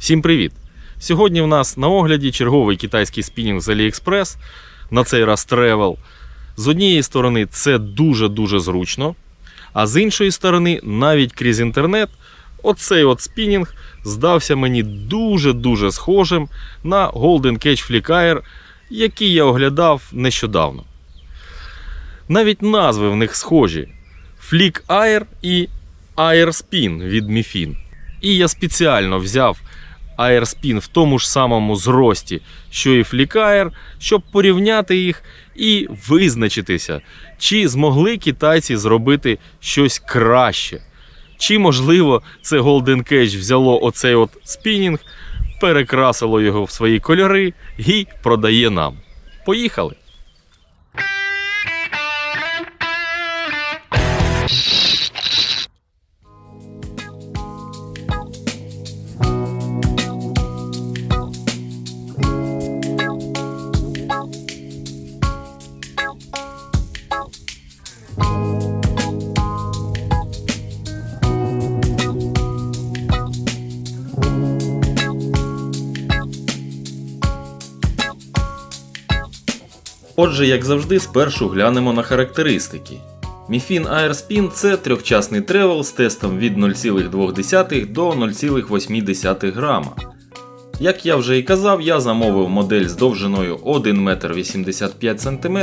Всім привіт! Сьогодні в нас на огляді черговий китайський спінінг з AliExpress, на цей раз Travel. З однієї сторони, це дуже-дуже зручно, а з іншої сторони, навіть крізь інтернет, оцей от спінінг здався мені дуже-дуже схожим на Golden Catch Flick Air, який я оглядав нещодавно. Навіть назви в них схожі: Flick Air і Air Spin від Mifin. І я спеціально взяв Airspin в тому ж самому зрості, що і Flick щоб порівняти їх і визначитися, чи змогли китайці зробити щось краще. Чи, можливо, це Golden Cage взяло оцей от спінінг, перекрасило його в свої кольори і продає нам. Поїхали! Отже, як завжди, спершу глянемо на характеристики. Mifin Airspin це трьохчасний тревел з тестом від 0,2 до 0,8 грама. Як я вже і казав, я замовив модель з довжиною 1 метр 85 см.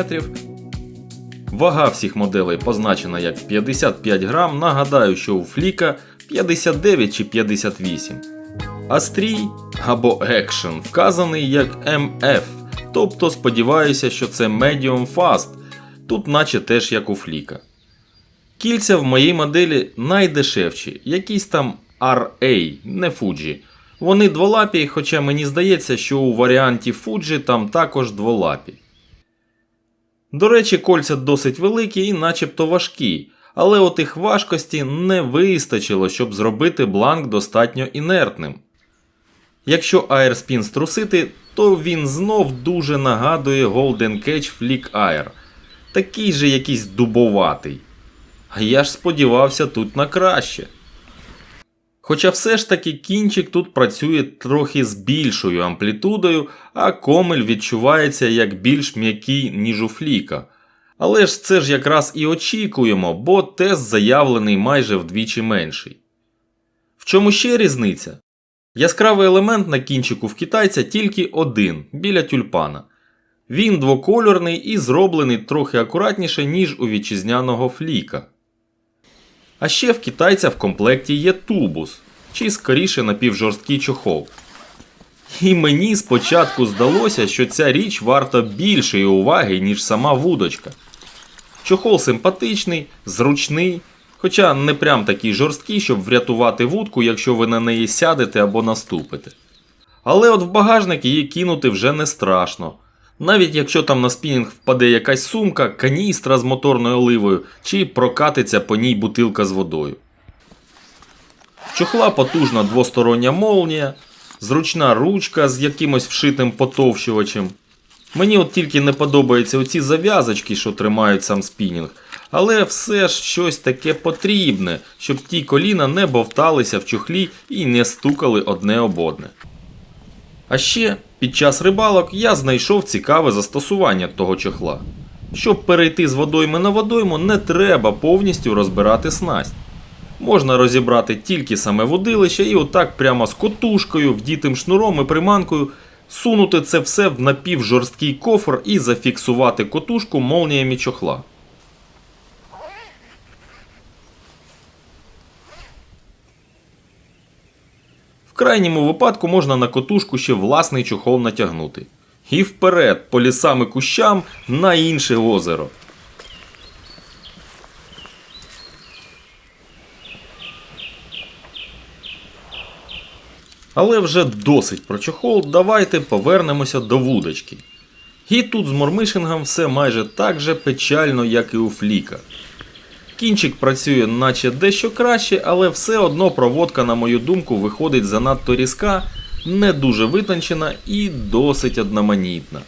Вага всіх моделей позначена як 55 грам. Нагадаю, що у фліка 59 чи 58. А стрій або Action вказаний як MF. Тобто сподіваюся, що це Medium Fast, тут наче теж як у фліка. Кільця в моїй моделі найдешевші, якісь там RA, не Fuji. Вони дволапі, хоча мені здається, що у варіанті Fuji там також дволапі. До речі, кольця досить великі і начебто важкі, але от їх важкості не вистачило, щоб зробити бланк достатньо інертним. Якщо Airspin струсити, то він знов дуже нагадує Golden Catch Flick Air. Такий же якийсь дубоватий. А я ж сподівався тут на краще. Хоча все ж таки кінчик тут працює трохи з більшою амплітудою, а комель відчувається як більш м'який, ніж у фліка. Але ж це ж якраз і очікуємо, бо тест заявлений майже вдвічі менший. В чому ще різниця? Яскравий елемент на кінчику в китайця тільки один біля тюльпана. Він двокольорний і зроблений трохи акуратніше, ніж у вітчизняного фліка. А ще в китайця в комплекті є тубус, чи скоріше напівжорсткий чохол. І мені спочатку здалося, що ця річ варта більшої уваги, ніж сама вудочка. Чохол симпатичний, зручний, хоча не прям такий жорсткий, щоб врятувати вудку, якщо ви на неї сядете або наступите. Але от в багажник її кинути вже не страшно. Навіть якщо там на спінінг впаде якась сумка, каністра з моторною оливою чи прокатиться по ній бутилка з водою. Чохла потужна двостороння молнія, зручна ручка з якимось вшитим потовщувачем. Мені от тільки не подобаються оці зав'язочки, що тримають сам спінінг, але все ж щось таке потрібне, щоб ті коліна не бовталися в чохлі і не стукали одне об одне. А ще під час рибалок я знайшов цікаве застосування того чохла. Щоб перейти з водойми на водойму, не треба повністю розбирати снасть. Можна розібрати тільки саме водилище і отак прямо з котушкою, вдітим шнуром і приманкою сунути це все в напівжорсткий кофр і зафіксувати котушку молніями чохла. Крайньому випадку можна на котушку ще власний чохол натягнути. І вперед, по лісам і кущам на інше озеро. Але вже досить про чохол, давайте повернемося до вудочки. І тут з мормишингом все майже так же печально, як і у фліка. Кінчик працює наче дещо краще, але все одно проводка, на мою думку, виходить занадто різка, не дуже витончена і досить одноманітна.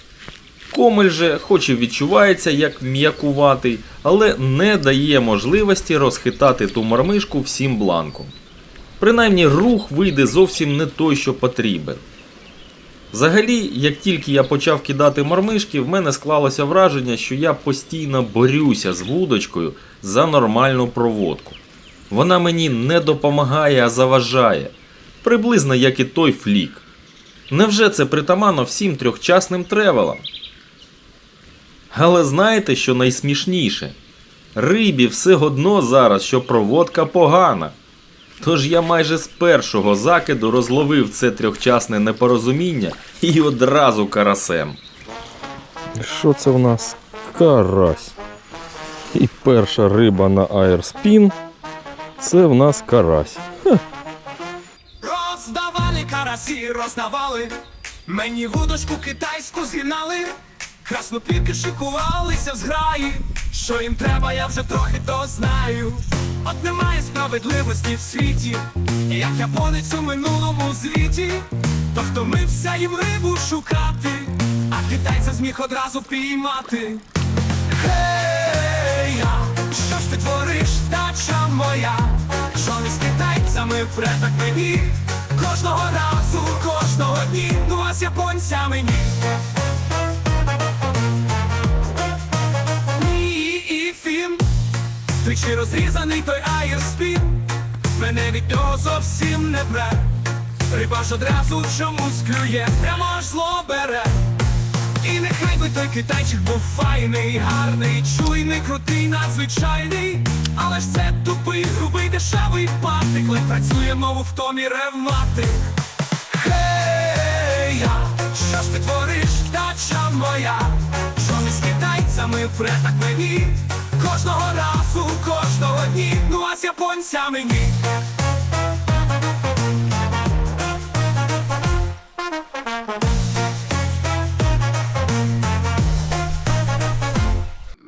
Комель же, хоч і відчувається як м'якуватий, але не дає можливості розхитати ту мармишку всім бланком. Принаймні рух вийде зовсім не той, що потрібен. Взагалі, як тільки я почав кидати мормишки, в мене склалося враження, що я постійно борюся з вудочкою за нормальну проводку. Вона мені не допомагає, а заважає. Приблизно як і той флік. Невже це притаманно всім трьохчасним тревелам? Але знаєте, що найсмішніше? Рибі все одно зараз, що проводка погана. Тож я майже з першого закиду розловив це трьохчасне непорозуміння і одразу карасем. Що це в нас? Карась. І перша риба на аерспін. Це в нас карась. Роздавали карасі, роздавали. Мені вудочку китайську згинали. Краснопірки шикувалися в зграї. Що їм треба, я вже трохи то знаю. От немає справедливості в світі, як японець у минулому звіті, то втомився їм рибу шукати, а китайця зміг одразу впіймати. Гей, я, що ж ти твориш, вдача моя? Що не з китайцями предак мені? Кожного разу, кожного дні, ну а з японцями. Ні, тричі розрізаний той аєрспін, мене від нього зовсім не бре. Риба ж одразу чомусь клює, прямо аж зло бере. І нехай би той китайчик був файний, гарний, чуйний, крутий, надзвичайний. Але ж це тупий, грубий, дешевий патик, ледь працює мову в томі ревматик. Гей, я, що ж ти твориш, вдача моя? Що ми з китайцями предак мені? Кожного разу, кожного дні, ну а з японцями ні.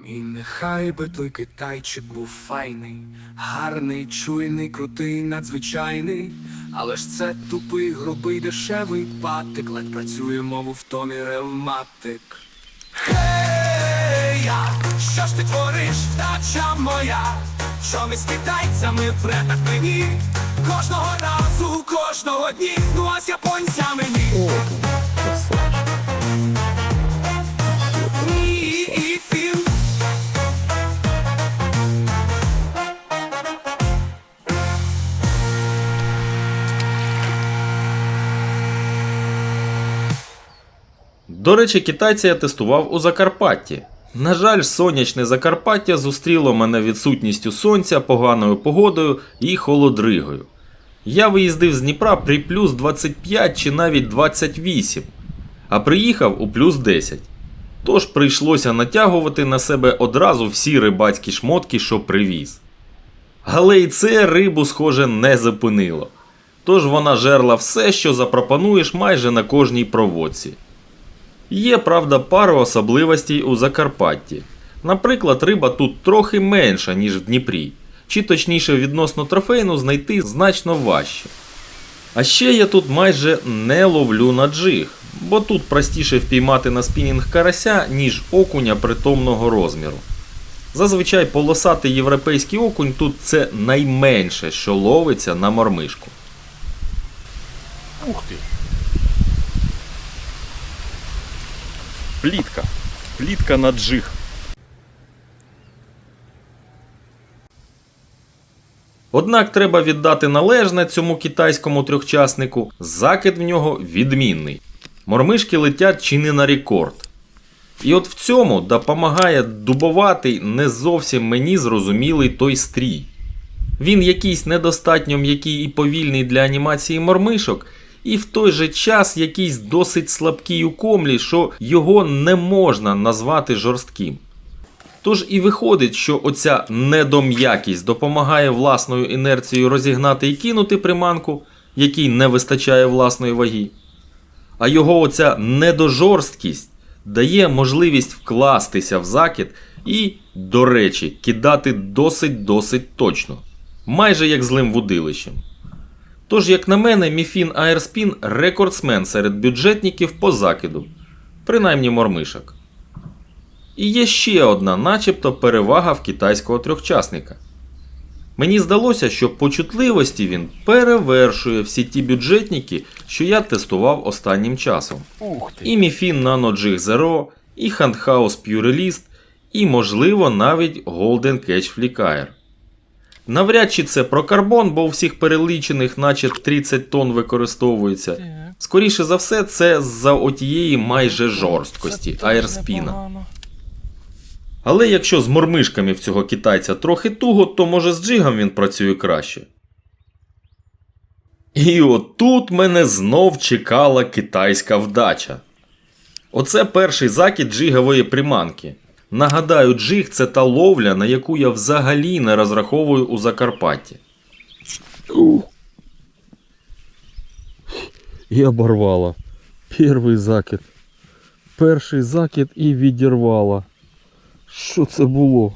І нехай би той китайчик був файний, гарний, чуйний, крутий, надзвичайний. Але ж це тупий, грубий, дешевий патик, ледь працює мову в томі ревматик. Гей, я, що ж ти твориш, вдача моя? Що ми з китайцями предак мені? Кожного разу, кожного дні, ну а з японцями ні. До речі, китайця я тестував у Закарпатті. На жаль, сонячне Закарпаття зустріло мене відсутністю сонця, поганою погодою і холодригою. Я виїздив з Дніпра при плюс 25 чи навіть 28, а приїхав у плюс 10. Тож прийшлося натягувати на себе одразу всі рибацькі шмотки, що привіз. Але і це рибу, схоже, не зупинило. Тож вона жерла все, що запропонуєш майже на кожній проводці. Є, правда, пара особливостей у Закарпатті. Наприклад, риба тут трохи менша, ніж в Дніпрі, чи точніше відносно трофейну знайти значно важче. А ще я тут майже не ловлю на джиг, бо тут простіше впіймати на спінінг карася, ніж окуня притомного розміру. Зазвичай полосатий європейський окунь тут це найменше, що ловиться на мормишку. Ух ти. Плітка. Плітка на джиг. Однак треба віддати належне цьому китайському трьохчаснику, закид в нього відмінний. Мормишки летять чи не на рекорд. І от в цьому допомагає дубоватий, не зовсім мені зрозумілий той стрій. Він якийсь недостатньо м'який і повільний для анімації мормишок, і в той же час якийсь досить слабкий у комлі, що його не можна назвати жорстким. Тож і виходить, що оця недом'якість допомагає власною інерцією розігнати і кинути приманку, якій не вистачає власної ваги. А його оця недожорсткість дає можливість вкластися в закид і, до речі, кидати досить-досить точно, майже як злим вудилищем. Тож, як на мене, Міфін Аерспін рекордсмен серед бюджетників по закиду, принаймні мормишок. І є ще одна, начебто, перевага в китайського трьохчасника. Мені здалося, що по чутливості він перевершує всі ті бюджетники, що я тестував останнім часом. І Mifin Nano Jig Zero, і Handhouse Purelist, і, можливо, навіть Golden Catch Flickr. Навряд чи це про карбон, бо у всіх перелічених, наче 30 тонн використовується. Скоріше за все, це з-за отієї майже жорсткості аерспіна. Але якщо з мормишками в цього китайця трохи туго, то може з джигом він працює краще. І отут мене знов чекала китайська вдача. Оце перший закид джигової приманки. Нагадаю, джиг це та ловля, на яку я взагалі не розраховую у Закарпатті. І оборвала. Перший закид. Перший закид і відірвала. Що це було?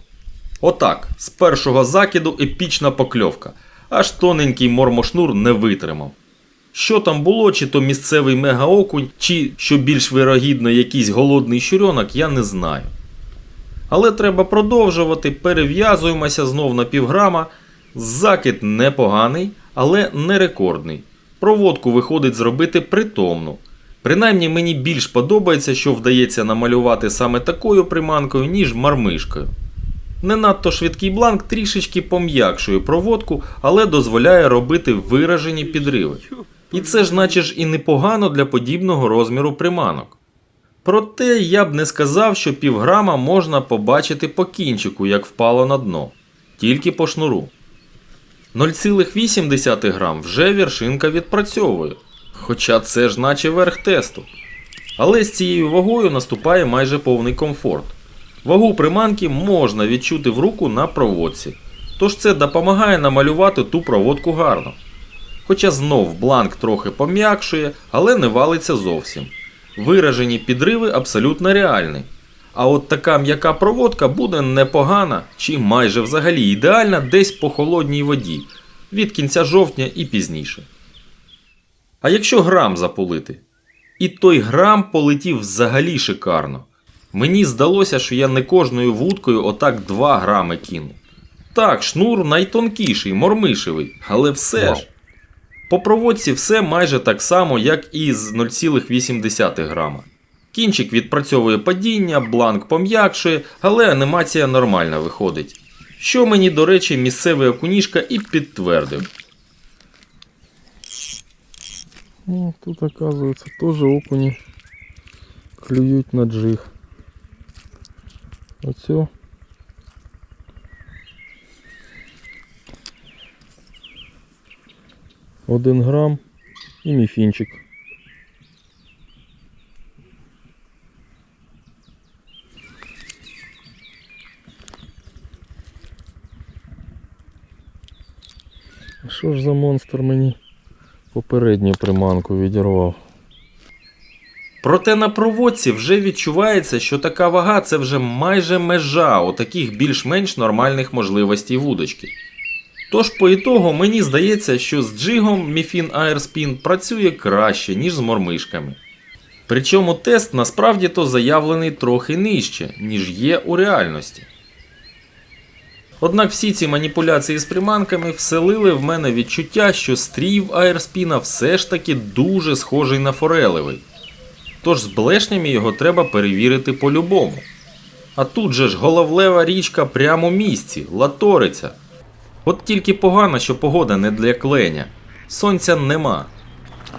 Отак, з першого закиду епічна покльовка, аж тоненький мормошнур не витримав. Що там було, чи то місцевий мегаокунь, чи, що більш вирогідно, якийсь голодний щурьонок, я не знаю. Але треба продовжувати, перев'язуємося знов на півграма. Закид непоганий, але не рекордний. Проводку виходить зробити притомну. Принаймні мені більш подобається, що вдається намалювати саме такою приманкою, ніж мармишкою. Не надто швидкий бланк трішечки пом'якшує проводку, але дозволяє робити виражені підриви. І це ж наче ж і непогано для подібного розміру приманок. Проте я б не сказав, що півграма можна побачити по кінчику, як впало на дно, тільки по шнуру. 0,8 грам вже вершинка відпрацьовує, хоча це ж наче верх тесту. Але з цією вагою наступає майже повний комфорт. Вагу приманки можна відчути в руку на проводці, тож це допомагає намалювати ту проводку гарно. Хоча знов бланк трохи пом'якшує, але не валиться зовсім. Виражені підриви абсолютно реальні. А от така м'яка проводка буде непогана чи майже взагалі ідеальна десь по холодній воді від кінця жовтня і пізніше. А якщо грам запулити? І той грам полетів взагалі шикарно. Мені здалося, що я не кожною вудкою отак 2 грами кину. Так, шнур найтонкіший, мормишевий, але все ж. По проводці все майже так само, як і з 0,8 грама. Кінчик відпрацьовує падіння, бланк пом'якшує, але анімація нормальна виходить. Що мені, до речі, місцевий окунішка і підтвердив. Ну, тут, оказывается, тоже окуни клюють на джиг. Оце. Один грам і міфінчик. Що ж за монстр мені попередню приманку відірвав? Проте на проводці вже відчувається, що така вага це вже майже межа у таких більш-менш нормальних можливостей вудочки. Тож по ітогу мені здається, що з джигом Mifin Airspin працює краще, ніж з мормишками. Причому тест насправді то заявлений трохи нижче, ніж є у реальності. Однак всі ці маніпуляції з приманками вселили в мене відчуття, що стрів Аерспіна все ж таки дуже схожий на форелевий. Тож з блешнями його треба перевірити по-любому. А тут же ж головлева річка прямо у місці, латориця. От тільки погано, що погода не для кленя. Сонця нема.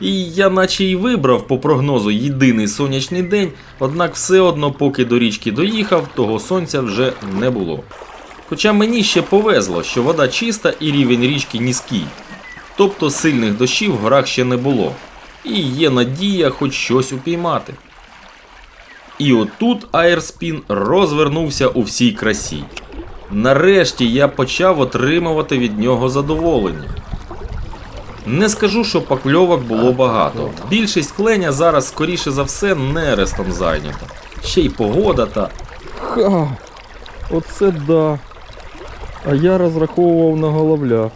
І я наче й вибрав по прогнозу єдиний сонячний день, однак все одно, поки до річки доїхав, того сонця вже не було. Хоча мені ще повезло, що вода чиста і рівень річки низький. Тобто сильних дощів в горах ще не було. І є надія хоч щось упіймати. І отут Аерспін розвернувся у всій красі. Нарешті я почав отримувати від нього задоволення. Не скажу, що покльовок було багато. Більшість кленя зараз, скоріше за все, нерестом зайнята. Ще й погода та. Ха! Оце да. А я розраховував на головля.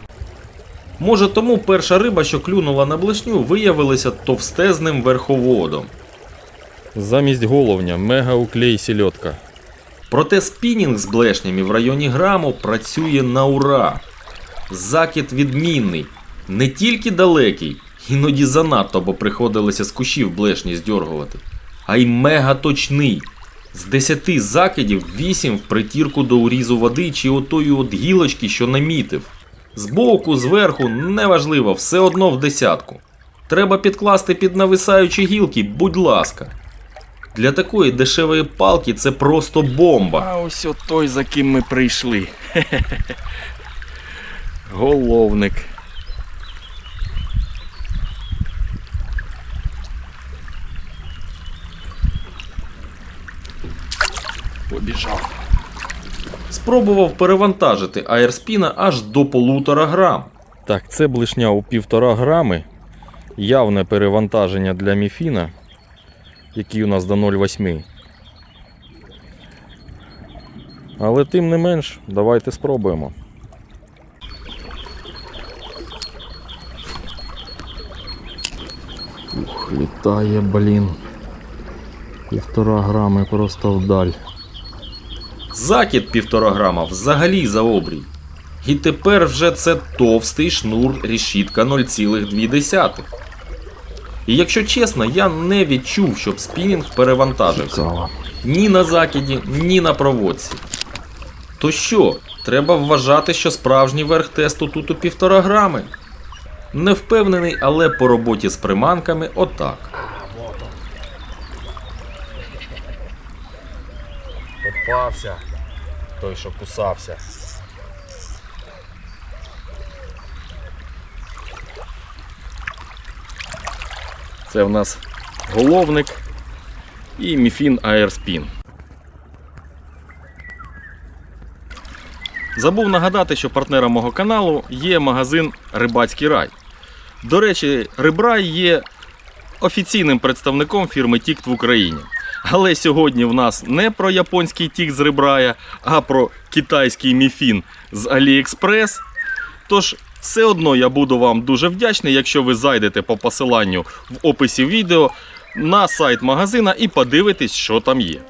Може тому перша риба, що клюнула на блешню, виявилася товстезним верховодом. Замість головня мега-уклей сільотка. Проте спінінг з блешнями в районі граму працює на ура. Закид відмінний, не тільки далекий, іноді занадто, бо приходилося з кущів блешні здьоргувати, а й мега точний. З 10 закидів 8 в притірку до урізу води чи отої от гілочки, що намітив. Збоку, зверху, неважливо, все одно в десятку. Треба підкласти під нависаючі гілки, будь ласка. Для такої дешевої палки це просто бомба. А ось от той, за ким ми прийшли. Головник. Побіжав. Спробував перевантажити аерспіна аж до полутора грам. Так, це блишня у півтора грами. Явне перевантаження для міфіна, який у нас до 0,8. Але тим не менш, давайте спробуємо. Ух, літає, блін. Півтора грами просто вдаль. Закид півтора грама взагалі за обрій. І тепер вже це товстий шнур решітка 0,2. І якщо чесно, я не відчув, щоб спінінг перевантажився. Цікаво. Ні на закиді, ні на проводці. То що, треба вважати, що справжній верх тесту тут у півтора грами? Не впевнений, але по роботі з приманками отак. Попався. Той, що кусався. Це в нас головник і міфін Аерспін. Забув нагадати, що партнером мого каналу є магазин Рибацький рай. До речі, Рибрай є офіційним представником фірми Тікт в Україні. Але сьогодні в нас не про японський тік з Рибрая, а про китайський міфін з AliExpress. Тож, все одно я буду вам дуже вдячний, якщо ви зайдете по посиланню в описі відео на сайт магазина і подивитесь, що там є.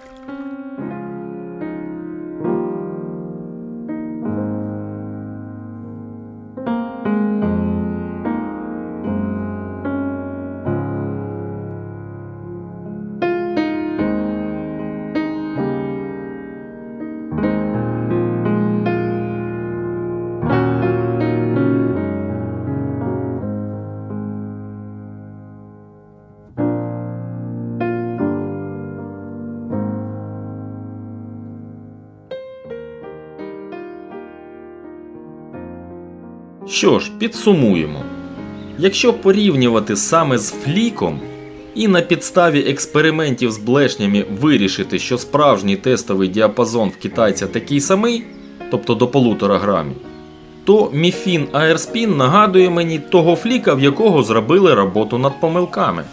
Що ж, підсумуємо. Якщо порівнювати саме з фліком і на підставі експериментів з блешнями вирішити, що справжній тестовий діапазон в китайця такий самий, тобто до полутора грамів, то міфін Airspin нагадує мені того фліка, в якого зробили роботу над помилками.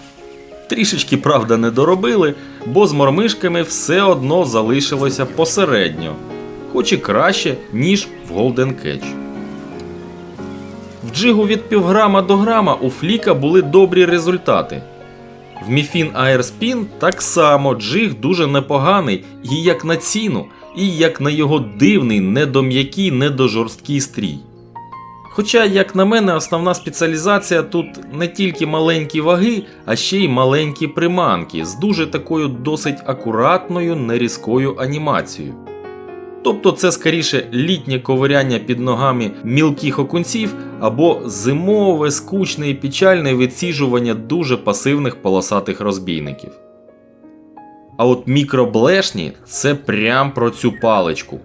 Трішечки, правда, не доробили, бо з мормишками все одно залишилося посередньо, хоч і краще, ніж в Golden Catch. В джигу від півграма до грама у фліка були добрі результати. В Міфін Airspin так само джиг дуже непоганий і як на ціну, і як на його дивний, недом'який, недожорсткий стрій. Хоча, як на мене, основна спеціалізація тут не тільки маленькі ваги, а ще й маленькі приманки з дуже такою досить акуратною, нерізкою анімацією. Тобто це скоріше літнє ковиряння під ногами мілких окунців або зимове, скучне і печальне відсіжування дуже пасивних полосатих розбійників. А от мікроблешні це прям про цю паличку.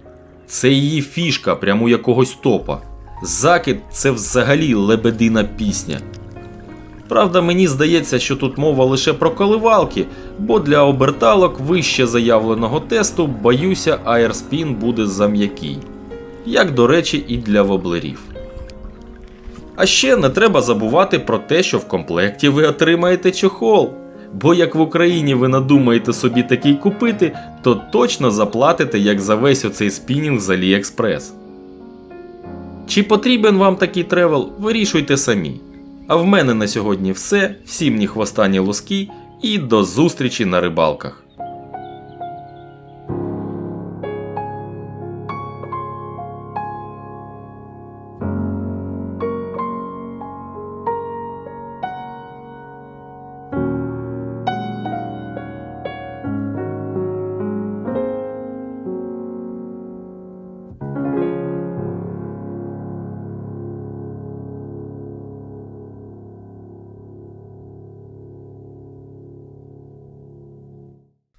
Це її фішка, прям у якогось топа. Закид це взагалі лебедина пісня. Правда, мені здається, що тут мова лише про коливалки, бо для оберталок вище заявленого тесту, боюся, аерспін буде зам'який. Як до речі, і для воблерів. А ще не треба забувати про те, що в комплекті ви отримаєте чохол. Бо як в Україні ви надумаєте собі такий купити, то точно заплатите як за весь оцей спінінг з AliExpress. Чи потрібен вам такий тревел, вирішуйте самі. А в мене на сьогодні все. Всім ні хвоста, ні луски і до зустрічі на рибалках.